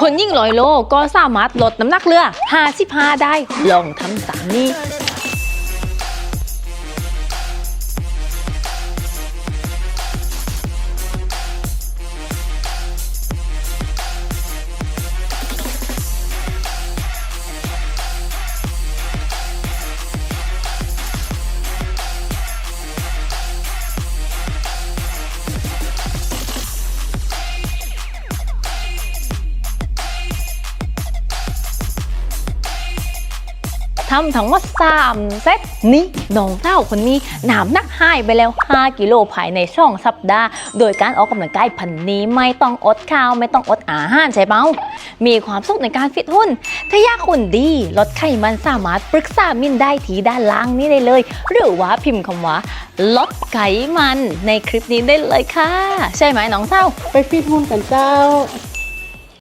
คนยิ่งลอยโลก็สามารถลดน้ำหนักเรือ55ได้ลองทำตามนี้ ทำทั้งหมด3เซตนี่น้องเต้าคนนี้หนามนักหายไปแล้ว 5 กิโลภายในช่องสัปดาห์ โดยการออกกำลังกายพันนี้ไม่ต้องอดข้าวไม่ต้องอดอาหารใช่เปล่ามีความสุขในการฟิตหุ่น ถ้าอยากหุ่นดี ลดไขมันสามารถปรึกษามินได้ที่ด้านล่างนี้ได้เลย หรือว่าพิมพ์คำว่าลดไขมันในคลิปนี้ได้เลยค่ะ ใช่ไหมน้องเต้าไปฟิตหุ่นกันเจ้า